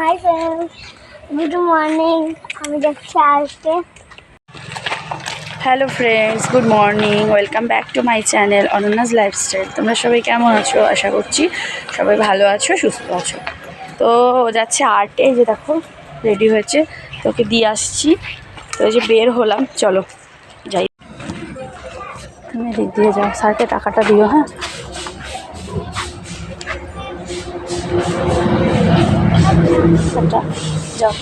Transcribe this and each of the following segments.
Hi friends good morning আমি যাচ্ছি আজকে। Hello friends good morning welcome back to my channel Ananya's lifestyle তোমরা সবাই কেমন আছো? আশা করছি সবাই ভালো আছো, সুস্থ আছো। তো যাচ্ছে আর্টে যে দেখো রেডি হয়েছে। তোকে দিয়ে আসছি। তো যে বের হলাম, চলো যাই। তুমি এদিক দিয়ে যাও। স্যারকে টাকাটা দিও হ্যাঁ? টাটা যাও।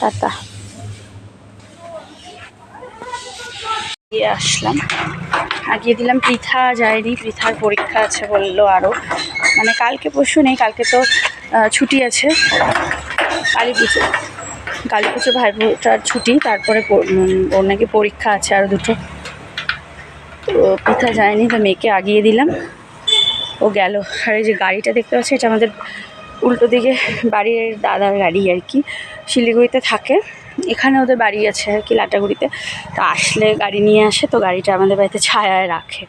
টাটা। আসলাম। আগিয়ে দিলাম। পৃথা যায়নি। পৃথার পরীক্ষা আছে বলল আরও। মানে কালকে পরশু নেই, কালকে তো ছুটি আছে। কালী পুজো। কালী পুজো ভাইফোঁটার ছুটি, তারপরে ওর নাকি পরীক্ষা আছে আরও দুটো। তো পৃথা যায়নি, তো মেয়েকে আগিয়ে দিলাম। ও গেল। আর এই যে গাড়িটা দেখতে পাচ্ছি, এটা আমাদের উল্টো দিকে বাড়ির দাদার গাড়ি আর কি। শিলিগুড়িতে থাকে। এখানে ওদের বাড়ি আছে আর কি, লাটাগুড়িতে। তো আসলে গাড়ি নিয়ে আসে, তো গাড়িটা আমাদের বাড়িতে ছায়ায় রাখে।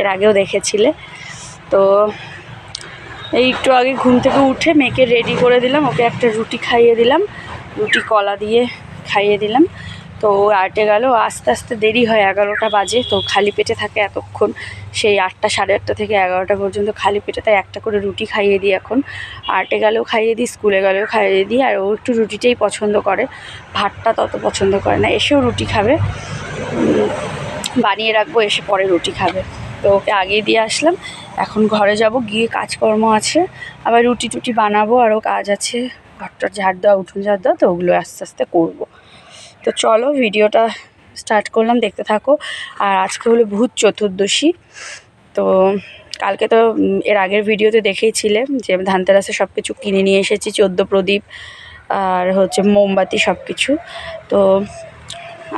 এর আগেও দেখেছিলে। তো এই একটু আগে ঘুম থেকে উঠে মেয়েকে রেডি করে দিলাম। ওকে একটা রুটি খাইয়ে দিলাম। রুটি কলা দিয়ে খাইয়ে দিলাম। তো আটে গেল। আস্তে আস্তে দেরি হয়, এগারোটা বাজে। তো খালি পেটে থাকে এতক্ষণ। সেই আটটা, সাড়ে আটটা থেকে এগারোটা পর্যন্ত খালি পেটে, তাই একটা করে রুটি খাইয়ে দিই এখন। আর্টে গেলেও খাইয়ে দিই, স্কুলে গেলেও খাইয়ে দিই, আর ও একটু রুটিটাই পছন্দ করে। ভাতটা তত পছন্দ করে না, এসেও রুটি খাবে। বানিয়ে রাখব, এসে পরে রুটি খাবে। তো ওকে আগে দিয়ে আসলাম। এখন ঘরে যাব, গিয়ে কাজকর্ম আছে। আবার রুটি টুটি বানাবো, আরও কাজ আছে। ঘরটার ঝাড় দেওয়া, উঠোন ঝাড় দেওয়া, তো ওগুলো আস্তে আস্তে করব। তো চলো ভিডিওটা স্টার্ট করলাম, দেখতে থাকো। আর আজকে হলো ভূত চতুর্দশী। তো কালকে তো এর আগের ভিডিওতে দেখেইছিলে যে ধানতেরাসে সব কিছু কিনে নিয়ে এসেছি, চোদ্দ প্রদীপ আর হচ্ছে মোমবাতি সব কিছু তো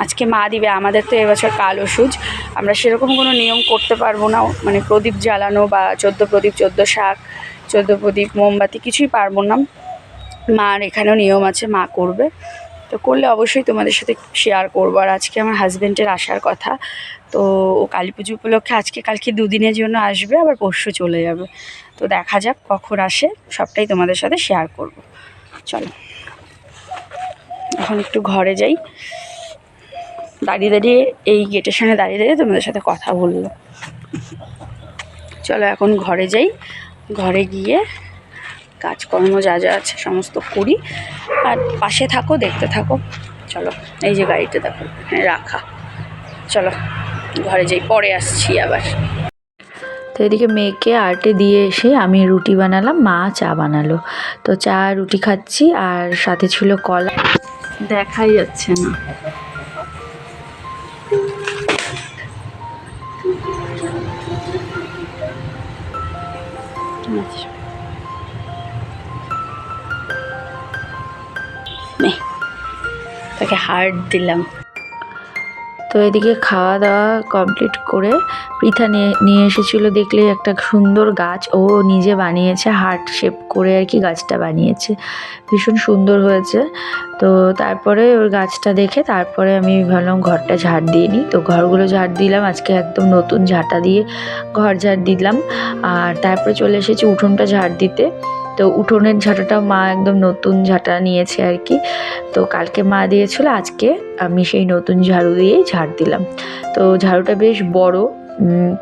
আজকে মা দিবে, আমাদের তো এবছর কালো সুজ আমরা সেরকম কোনো নিয়ম করতে পারব না মানে প্রদীপ জ্বালানো বা চোদ্দ প্রদীপ, চোদ্দ শাক, চোদ্দ প্রদীপ, মোমবাতি কিছুই পারব না। মার এখানেও নিয়ম আছে, মা করবে। তো করলে অবশ্যই তোমাদের সাথে শেয়ার করব। আর আজকে আমার হাজব্যান্ডের আসার কথা। তো ও কালী পুজো উপলক্ষে আজকে, কালকে দুদিনের জন্য আসবে, আবার পরশু চলে যাবে। তো দেখা যাক কখন আসে, সবটাই তোমাদের সাথে শেয়ার করব। চলো। এখন একটু ঘরে যাই। দাঁড়িয়ে দাঁড়িয়ে, এই গেটের সামনে দাঁড়িয়ে দাঁড়িয়ে তোমাদের সাথে কথা বলল চলো এখন ঘরে যাই। ঘরে গিয়ে কাজকর্ম যা যা আছে সমস্ত করি। আর পাশে থাকো দেখতে থাকো। চলো এই যে গাড়িটা দেখো রাখা। চলো ঘরে যাই পরে আসছি আবার। তো এদিকে মেয়েকে আর্টে দিয়ে এসে আমি রুটি বানালাম মা চা বানালো। তো চা রুটি খাচ্ছি আর সাথে ছিল কলা। দেখাই যাচ্ছে না। আচ্ছা। তাকে হার্ট দিলাম। তো এদিকে খাওয়া দাওয়া কমপ্লিট করে পৃথা নিয়ে নিয়ে এসেছিল দেখলে একটা সুন্দর গাছ। ও নিজে বানিয়েছে, হার্ট শেপ করে আর কি গাছটা বানিয়েছে। ভীষণ সুন্দর হয়েছে। তো তারপরে ওর গাছটা দেখে তারপরে আমি ভাবলাম ঘরটা ঝাড় দিয়ে নিই। তো ঘরগুলো ঝাড় দিলাম, আজকে একদম নতুন ঝাঁটা দিয়ে ঘর ঝাড় দিলাম। আর তারপরে চলে এসেছি উঠোনটা ঝাড় দিতে। তো উঠোনের ঝাঁটাটা মা একদম নতুন ঝাঁটা নিয়েছে আর কি। তো কালকে মা দিয়েছিল, আজকে আমি সেই নতুন ঝাড়ু দিয়েই ঝাড় দিলাম। তো ঝাড়ুটা বেশ বড়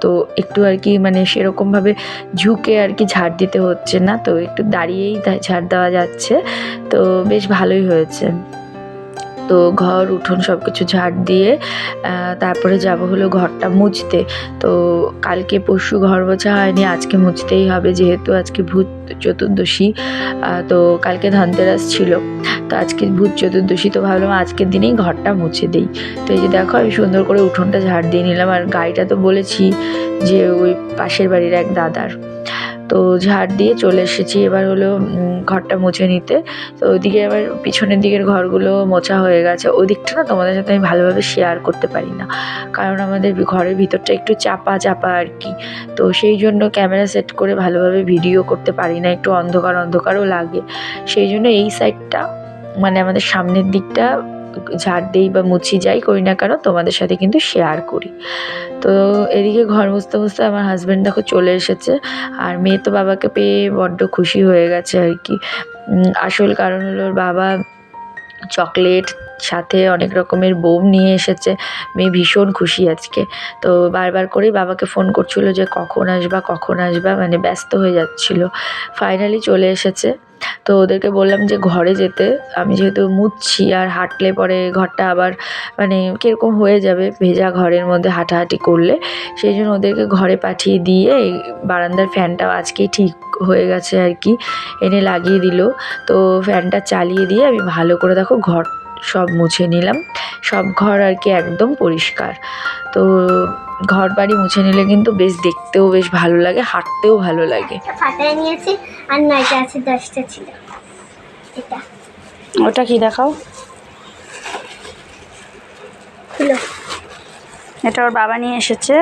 তো একটু আর কি মানে সেরকমভাবে ঝুঁকে আর কি ঝাড় দিতে হচ্ছে না, তো একটু দাঁড়িয়েই ঝাড় দেওয়া যাচ্ছে। তো বেশ ভালোই হয়েছে। তো ঘর, উঠোন সব কিছু ঝাড় দিয়ে তারপরে যাব হলো ঘরটা মুছতে। তো কালকে পরশু ঘর মোছা হয়নি, আজকে মুছতেই হবে যেহেতু আজকে ভূত চতুর্দশী তো কালকে ধনতেরাস ছিল। তো আজকে ভূত চতুর্দশী, তো ভাবলাম আজকের দিনেই ঘরটা মুছে দিই। তো এই যে দেখো, আমি সুন্দর করে উঠোনটা ঝাড় দিয়ে নিলাম। আর গাড়িটা তো বলেছি যে ওই পাশের বাড়ির এক দাদার। তো ঝাড় দিয়ে চলে এসেছি। এবার হলো ঘরটা মুছে নিতে। তো ওইদিকে আবার পিছনের দিকের ঘরগুলো মোছা হয়ে গেছে। ওই দিকটা না তোমাদের সাথে আমি ভালোভাবে শেয়ার করতে পারি না। কারণ আমাদের ঘরের ভিতরটা একটু চাপা চাপা আর কি। তো সেই জন্য ক্যামেরা সেট করে ভালোভাবে ভিডিও করতে পারি না। একটু অন্ধকার অন্ধকারও লাগে। সেই জন্য এই সাইডটা মানে আমাদের সামনের দিকটা ঝাড় দিই বা মুছি যাই, করি না কেন, তোমাদের সাথে কিন্তু শেয়ার করি। তো এদিকে ঘর মুছতে মুছতে আমার হাজব্যান্ড দেখো চলে এসেছে, আর মেয়ে তো বাবাকে পেয়ে বড্ড খুশি হয়ে গেছে আর কি। আসল কারণ হলো বাবা চকলেট সাথে অনেক রকমের বোম নিয়ে এসেছে, মেয়ে ভীষণ খুশি আজকে। তো বারবার করেই বাবাকে ফোন করছিল যে কখন আসবা কখন আসবা মানে ব্যস্ত হয়ে যাচ্ছিল। ফাইনালি চলে এসেছে। তো ওদেরকে বললাম যে ঘরে যেতে। আমি যেহেতু মুছছি আর হাঁটলে পরে ঘরটা আবার মানে কীরকম হয়ে যাবে ভেজা ঘরের মধ্যে হাঁটাহাঁটি করলে। সেই জন্য ওদেরকে ঘরে পাঠিয়ে দিয়ে বারান্দার ফ্যানটাও আজকেই ঠিক হয়ে গেছে আর কি, এনে লাগিয়ে দিল। তো ফ্যানটা চালিয়ে দিয়ে আমি ভালো করে দেখো ঘর সব মুছে নিলাম। সব ঘর আর কি একদম পরিষ্কার। তো ঘর বাড়ি মুছে নিলে কিন্তু বেশ দেখতেও বেশ ভালো লাগে হাঁটতেও ভালো লাগে। ফাটায় নিয়েছি আর নয়টা আছে দশটা ছিল। এটা। ওটা কি দেখাও? এটা ওর বাবা নিয়ে এসেছে।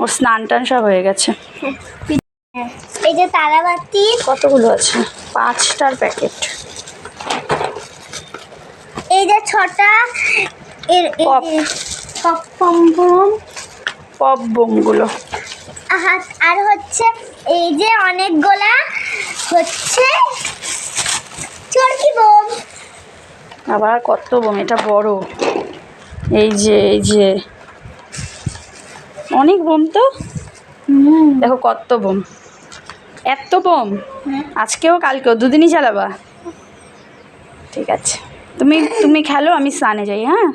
ওর স্নান টান সব হয়ে গেছে। হ্যাঁ। এই যে তারাবাতি। কতগুলো আছে? পাঁচটার প্যাকেট। ছটা এর পপ। যে পপ বোমগুলো। আর হচ্ছে এই যে অনেকগুলা হচ্ছে চরকি বোম। আবার কত বোম এটা বড়। এই যে এই যে। অনেক বোম তো? দেখো কত বোম। এত বোম? হ্যাঁ। আজকেও কালকেও দুদিনই চালাবা। ঠিক আছে। তুমি তুমি খেলো আমি স্নানে যাই হ্যাঁ?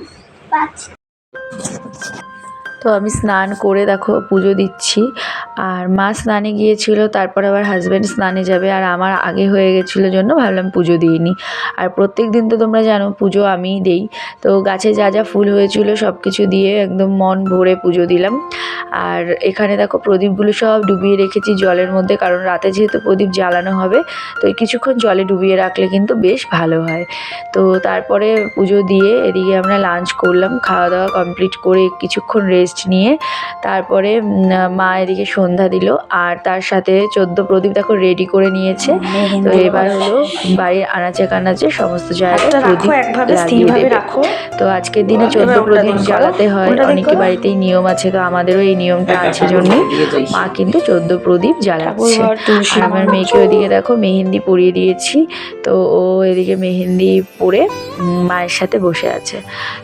তো আমি স্নান করে দেখো পুজো দিচ্ছি। আর মা স্নানে গিয়েছিল, তারপর আবার হাজব্যান্ড স্নানে যাবে। আর আমার আগে হয়ে গেছিল জন্য ভাবলাম পুজো দিইনি। আর প্রত্যেক দিন তো তোমরা জানো, পুজো আমিই দেই। তো গাছে যা যা ফুল হয়েছিল সব কিছু দিয়ে একদম মন ভরে পুজো দিলাম। আর এখানে দেখো প্রদীপগুলো সব ডুবিয়ে রেখেছি জলের মধ্যে, কারণ রাতে যেহেতু প্রদীপ জ্বালানো হবে, তো কিছুক্ষণ জলে ডুবিয়ে রাখলে কিন্তু বেশ ভালো হয়। তো তারপরে পুজো দিয়ে এদিকে আমরা লাঞ্চ করলাম, খাওয়া দাওয়া কমপ্লিট করে কিছুক্ষণ রেস্ট নিয়ে, তারপরে মা এদিকে সন্ধ্যা দিল আর তার সাথে চোদ্দ প্রদীপ দেখো রেডি করে নিয়েছে। তো এবার হলো বাড়ির আনাচে কানাচে সমস্ত জায়গায় প্রদীপ লাগিয়ে দেবে। তো আজকের দিনে চোদ্দ প্রদীপ জ্বালাতে হয়। অনেকে বাড়িতেই নিয়ম আছে তো আমাদেরও এই নিয়মটা আছে জন্যই মা কিন্তু চোদ্দ প্রদীপ জ্বালাচ্ছে। আর আমার। মেয়েকে ওদিকে দেখো মেহেন্দি পরিয়ে দিয়েছি। তো ও এদিকে মেহেন্দি পরে মায়ের সাথে বসে আছে।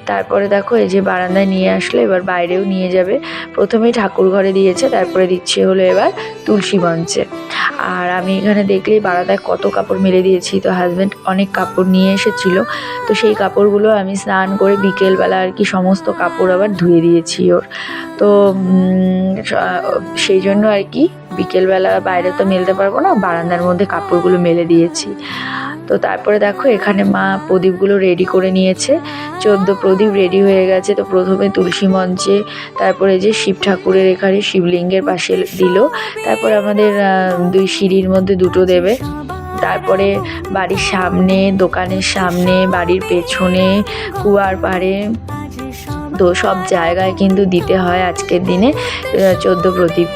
তারপরে দেখো এই যে বারান্দায় নিয়ে আসলো এবার বাইরেও নিয়ে যাবে। প্রথমেই ঠাকুর ঘরে দিয়েছে তারপরে দিচ্ছে হলো এবার তুলসী মঞ্চে। আর আমি এখানে দেখলেই বারান্দায় কত কাপড় মেলে দিয়েছি। তো হাজব্যান্ড অনেক কাপড় নিয়ে এসেছিল। তো সেই কাপড়গুলো আমি স্নান করে বিকেলবেলা আর কি সমস্ত কাপড় আবার ধুয়ে দিয়েছি ওর। তো সেই জন্য আর কি বিকেলবেলা বাইরে তো মেলতে পারব না, বারান্দার মধ্যে কাপড়গুলো মেলে দিয়েছি। তো তারপরে দেখো এখানে মা প্রদীপগুলো রেডি করে নিয়েছে। চোদ্দ প্রদীপ রেডি হয়ে গেছে, তো প্রথমে তুলসী মঞ্চে, তারপরে যে শিব ঠাকুরের এখানে শিবলিঙ্গের পাশে দিল। তারপর আমাদের দুই সিঁড়ির মধ্যে দুটো দেবে। তারপরে বাড়ির সামনে, দোকানের সামনে, বাড়ির পেছনে, কুয়ার পাড়ে তো সব জায়গায় কিন্তু দিতে হয় আজকের দিনে। চোদ্দ প্রদীপ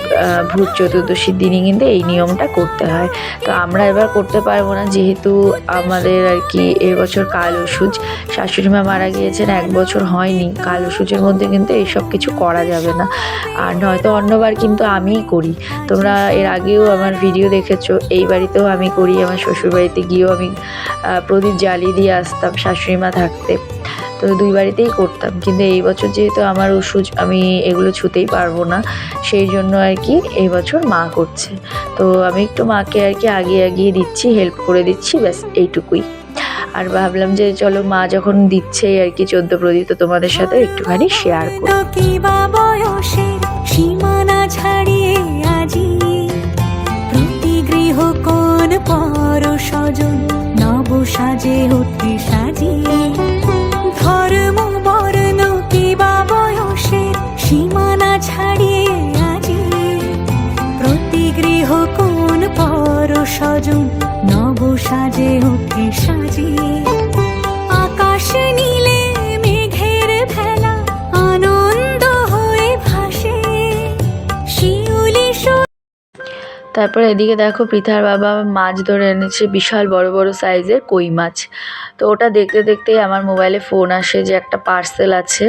ভূত চতুর্দশীর দিনে কিন্তু এই নিয়মটা করতে হয়। তো আমরা এবার করতে পারব না, যেহেতু আমাদের আর কি এবছর কাল ওষুধ। শাশুড়ি মা মারা গিয়েছেন, এক বছর হয়নি। কাল ওষুধের মধ্যে কিন্তু এইসব কিছু করা যাবে না। আর নয়তো অন্যবার কিন্তু আমিই করি। তোমরা এর আগেও আমার ভিডিও দেখেছ, এই বাড়িতেও আমি করি। আমার শ্বশুর বাড়িতে গিয়েও আমি প্রদীপ জ্বালিয়ে দিয়ে আসতাম শাশুড়ি মা থাকতে। তো দুই বাড়িতেই করতাম। কিন্তু এই বছর যেহেতু আমার ওষুধ আমি এগুলো ছুতেই পারব না, সেই জন্য আর কি এই বছর মা করছে। তো আমি একটু মাকে আর কি আগিয়ে আগিয়ে দিচ্ছি হেল্প করে দিচ্ছি, ব্যাস এইটুকুই। আর ভাবলাম যে চলো মা যখন দিচ্ছে আর কি চোদ্দ প্রদীপ, তো তোমাদের সাথে একটুখানি শেয়ার করি। সীমানা ছাড়িয়ে আজি প্রতি গৃহ কোন পর স্বজন নব সাজে উঠে স্বজন নব সাজে নীলে মেঘের ভেলা, আনন্দ হয়ে ভাসে। শিউলি তারপর এদিকে দেখো পৃথার বাবা মাছ ধরে এনেছে বিশাল বড় বড় সাইজের কই মাছ। তো ওটা দেখতে দেখতেই আমার মোবাইলে ফোন আসে যে একটা পার্সেল আছে।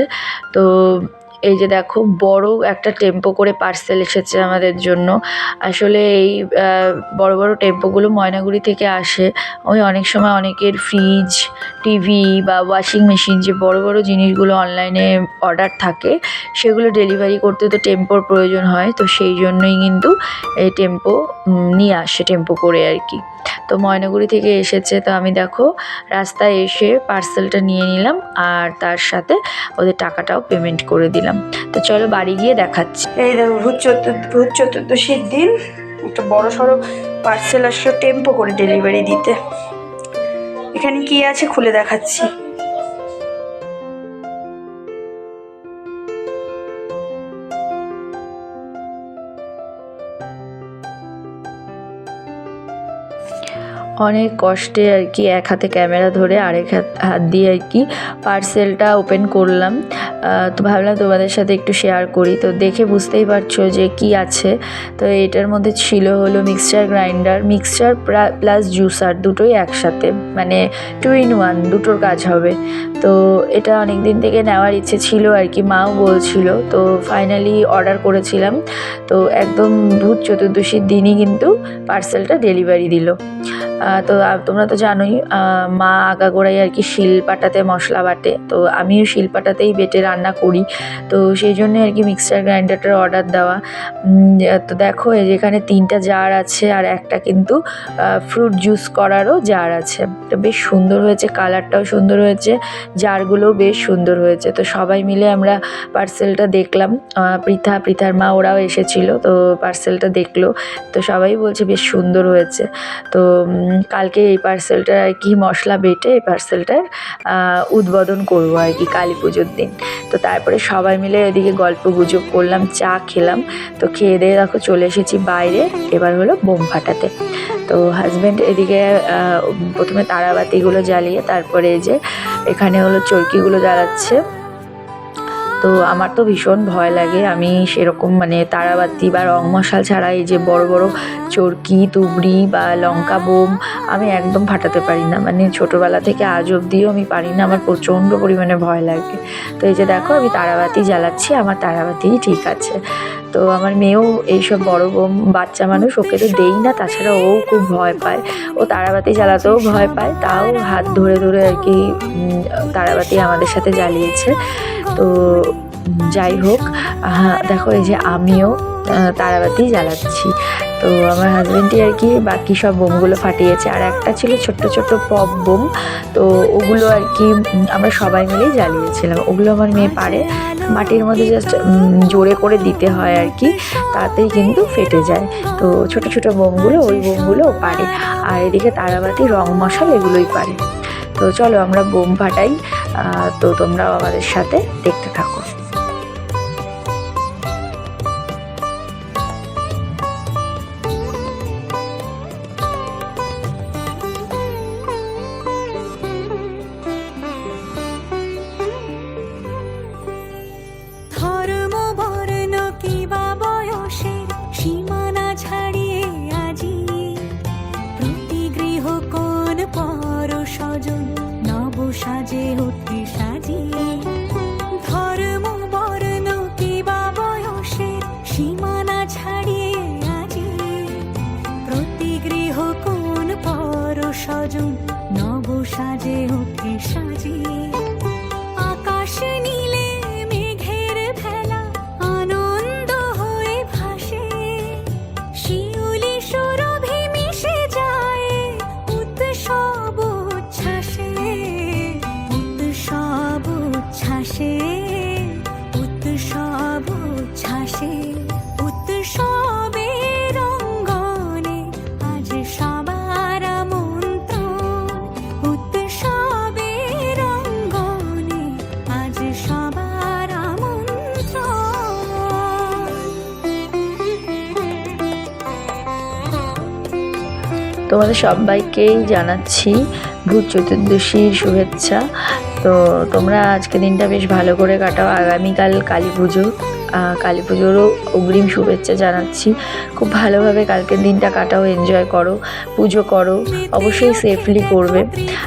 তো এই যে দেখো, বড় একটা টেম্পো করে পার্সেল এসেছে আমাদের জন্য। আসলে এই বড় বড় টেম্পোগুলো ময়নাগুড়ি থেকে আসে। ওই অনেক সময় অনেকের ফ্রিজ টিভি বা ওয়াশিং মেশিন যে বড় বড় জিনিসগুলো অনলাইনে অর্ডার থাকে, সেগুলো ডেলিভারি করতে তো টেম্পোর প্রয়োজন হয়। তো সেই জন্যই কিন্তু এই টেম্পো নিয়ে আসে, টেম্পো করে আর কি। তো ময়নাগুড়ি থেকে এসেছে। তো আমি দেখো, রাস্তায় এসে পার্সেলটা নিয়ে নিলাম আর তার সাথে ওদের টাকাটাও পেমেন্ট করে দিলাম। তো চলো বাড়ি গিয়ে দেখাচ্ছি। এই দেখো, ভূত ভূত চতুর্দশীর দিন। একটা বড় সড়ো পার্সেল আসলো টেম্পো করে ডেলিভারি দিতে। এখানে কি আছে খুলে দেখাচ্ছি। অনেক কষ্টে আর কি এক হাতে ক্যামেরা ধরে আরেক হাত হাত দিয়ে আর কি পার্সেলটা ওপেন করলাম। তো ভাবলাম তোমাদের সাথে একটু শেয়ার করি। তো দেখে বুঝতেই পারছ যে কি আছে। তো এটার মধ্যে ছিল হলো mixture grinder mixture plus juicer দুটোই একসাথে। মানে টু ইন ওয়ান দুটোর কাজ হবে। তো এটা অনেক দিন থেকে নেওয়ার ইচ্ছে ছিল আর কি, মাও বলছিল। তো ফাইনালি অর্ডার করেছিলাম। তো একদম ভূত চতুর্দশীর দিনই কিন্তু পার্সেলটা ডেলিভারি দিল। তো তোমরা তো জানোই মা আগাগোড়াই আর কি শিল পাটাতে মশলা বাটে। তো আমিও শিল পাটাতেই বেটে রান্না করি। তো সেই জন্যে আর কি মিক্সার গ্রাইন্ডারটার অর্ডার দেওয়া। তো দেখো যেখানে তিনটা জার আছে আর একটা কিন্তু ফ্রুট জুস করারও জার আছে। তো বেশ সুন্দর হয়েছে কালারটাও সুন্দর হয়েছে জারগুলোও বেশ সুন্দর হয়েছে। তো সবাই মিলে আমরা পার্সেলটা দেখলাম। পৃথা, পৃথার মা ওরাও এসেছিল, তো পার্সেলটা দেখল। তো সবাই বলছে, বেশ সুন্দর হয়েছে। তো কালকে এই পার্সেলটার আর কি মশলা বেটে এই পার্সেলটার উদ্বোধন করব আর কি কালী পুজোর দিন। তো তারপরে সবাই মিলে এদিকে গল্প গুজব করলাম, চা খেলাম। তো খেয়ে দিয়ে দেখো চলে এসেছি বাইরে, এবার হলো বোম ফাটাতে। তো হাজব্যান্ড এদিকে প্রথমে তারাবাতিগুলো জ্বালিয়ে তারপরে যে এখানে হলো চরকিগুলো জ্বালাচ্ছে। তো আমার তো ভীষণ ভয় লাগে। আমি সেরকম মানে তারাবাতি বা রং মশাল ছাড়া এই যে বড় বড় চরকি, তুবড়ি বা লঙ্কা বোম আমি একদম ফাটাতে পারি না। মানে ছোটোবেলা থেকে আজ অবধিও আমি পারি না। আমার প্রচণ্ড পরিমাণে ভয় লাগে। তো এই যে দেখো আমি তারাবাতি জ্বালাচ্ছি, আমার তারাবাতিই ঠিক আছে। তো আমার মেয়েও এইসব বড় বাচ্চা মানুষ ওকে তো দেই না, তাছাড়া ও খুব ভয় পায়। ও তারাবাতি জ্বালাতেও ভয় পায়, তাও হাত ধরে ধরে আর কি তারাবাতি আমাদের সাথে জ্বালিয়েছে। তো যাই হোক দেখো এই যে আমিও তারাবাতি জ্বালাচ্ছি। তো আমার হাজব্যান্ডই আর কি বাকি সব বোমগুলো ফাটিয়েছে। আর একটা ছিল ছোট্ট ছোট্ট পপ বোম, তো ওগুলো আর কি আমরা সবাই মিলেই জ্বালিয়েছিলাম। ওগুলো আমার মেয়ে পারে। মাটির মধ্যে জাস্ট জোরে করে দিতে হয় আর কি, তাতেই কিন্তু ফেটে যায়। তো ছোট ছোট বোমগুলো, ওই বোমগুলো পারে। আর এদিকে তারাবাতি, রং মশাল এগুলোই পারে। তো চলো আমরা বোম ফাটাই তো তোমরাও আমাদের সাথে দেখতে থাকো। সাজে ওঠে তোমাদের সবাইকেই জানাচ্ছি ভূত চতুর্দশীর শুভেচ্ছা। তো তোমরা আজকে দিনটা বেশ ভালো করে কাটাও। আগামীকাল কালী পুজো। কালী পুজোরও অগ্রিম শুভেচ্ছা জানাচ্ছি। খুব ভালোভাবে কালকের দিনটা কাটাও এনজয় করো, পুজো করো, অবশ্যই সেফলি করবে।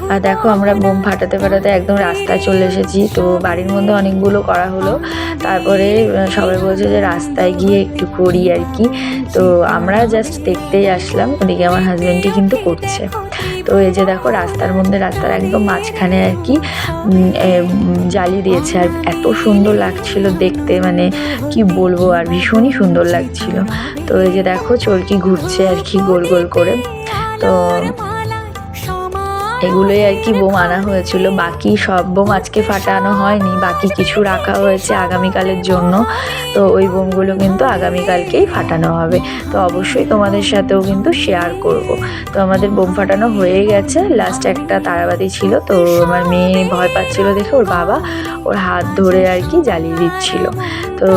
আর দেখো, আমরা বোম ফাটাতে ফাটাতে একদম রাস্তায় চলে এসেছি। তো বাড়ির মধ্যে অনেকগুলো করা হলো। তারপরে সবাই বলছে যে রাস্তায় গিয়ে একটু করি আর কি। তো আমরা জাস্ট দেখতেই আসলাম। ওদিকে আমার হাজব্যান্ডটি কিন্তু করছে। তো এই যে দেখো রাস্তার মধ্যে, রাস্তার একদম মাঝখানে আর কি জালি দিয়েছে। আর এত সুন্দর লাগছিল দেখতে মানে কি বলব আর ভীষণই সুন্দর লাগছিল। তো এই যে দেখো চরকি ঘুরছে আর কি গোল গোল করে। তো এগুলোই আর কি বোম আনা হয়েছিল। বাকি সব বোম আজকে ফাটানো হয়নি। বাকি কিছু রাখা হয়েছে আগামীকালের জন্য। তো ওই বোমগুলো কিন্তু আগামীকালকেই ফাটানো হবে। তো অবশ্যই তোমাদের সাথেও কিন্তু শেয়ার করব। তো আমাদের বোম ফাটানো হয়ে গেছে। লাস্ট একটা তারাবাতি ছিল। তো আমার মেয়ে ভয় পাচ্ছিল দেখে ওর বাবা ওর হাত ধরে আর কি জ্বালিয়ে দিচ্ছিল। তো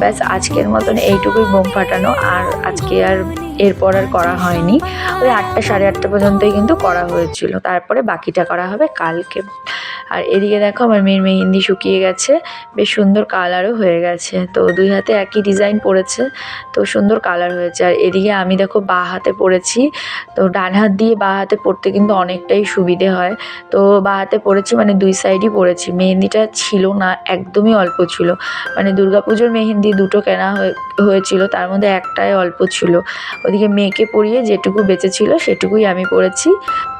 ব্যাস আজকের মতন এইটুকুই বোম ফাটানো। আর আজকে আর এরপর আর করা হয়নি। ওই আটটা, সাড়ে আটটা পর্যন্তই কিন্তু করা হয়েছিল। তারপরে বাকিটা করা হবে কালকে। আর এদিকে দেখো আমার মেয়ের মেহেন্দি শুকিয়ে গেছে। বেশ সুন্দর কালারও হয়ে গেছে। তো দুই হাতে একই ডিজাইন পড়েছে। তো সুন্দর কালার হয়েছে। আর এদিকে আমি দেখো বা হাতে পড়েছি। তো ডান হাত দিয়ে বা হাতে পড়তে কিন্তু অনেকটাই সুবিধে হয়। তো বা হাতে পড়েছি মানে দুই সাইডই পড়েছি। মেহেন্দিটা ছিল না, একদমই অল্প ছিল। মানে দুর্গাপুজোর মেহেন্দি দুটো কেনা হয়ে- হয়েছিল। তার মধ্যে একটাই অল্প ছিল। ওদিকে মেয়েকে পরিয়ে যেটুকু বেঁচে ছিল সেটুকুই আমি পরেছি।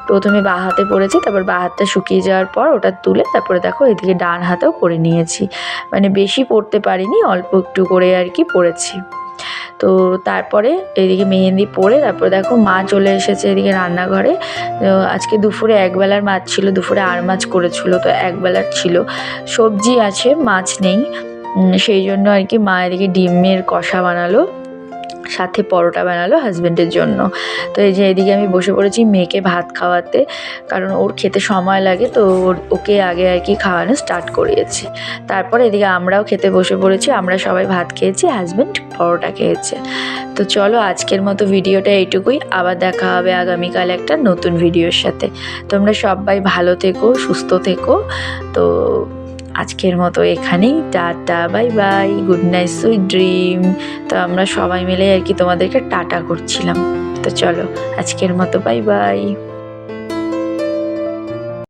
প্রথমে বাঁ হাতে পরেছি, তারপর বাঁ হাতটা শুকিয়ে যাওয়ার পর ওটা তুলে তারপরে দেখো এদিকে ডান হাতেও পরে নিয়েছি। মানে বেশি পরতে পারিনি, অল্প একটু করে আর কি পরেছি। তো তারপরে এদিকে মেহেন্দি পরে তারপরে দেখো মা চলে এসেছে এদিকে রান্নাঘরে। আজকে দুপুরে একবেলার মাছ ছিল, দুপুরে আর মাছ করেছিল, তো একবেলার ছিল। সবজি আছে, মাছ নেই। সেই জন্য আর কি মা এদিকে ডিমের কষা বানালো। সাথে পরোটা বানালো হাজব্যান্ডের জন্য। তো এই যে এদিকে আমি বসে পড়েছি মেয়েকে ভাত খাওয়াতে, কারণ ওর খেতে সময় লাগে, তো ওর, ওকে আগে আর কি খাওয়ানো স্টার্ট করিয়েছি। তারপরে এদিকে আমরাও খেতে বসে পড়েছি, আমরা সবাই ভাত খেয়েছি হাজব্যান্ড পরোটা খেয়েছে। তো চলো আজকের মতো ভিডিওটা এইটুকুই, আবার দেখা হবে আগামীকাল একটা নতুন ভিডিওর সাথে। তোমরা সবাই ভালো থেকো, সুস্থ থেকো। তো আজকের মতো এখানেই, tata, bye bye, good night, sweet dream. তো আমরা সবাই মিলে আর কি তোমাদেরকে টাটা করছিলাম। তো চলো, আজকের মতো বাই বাই।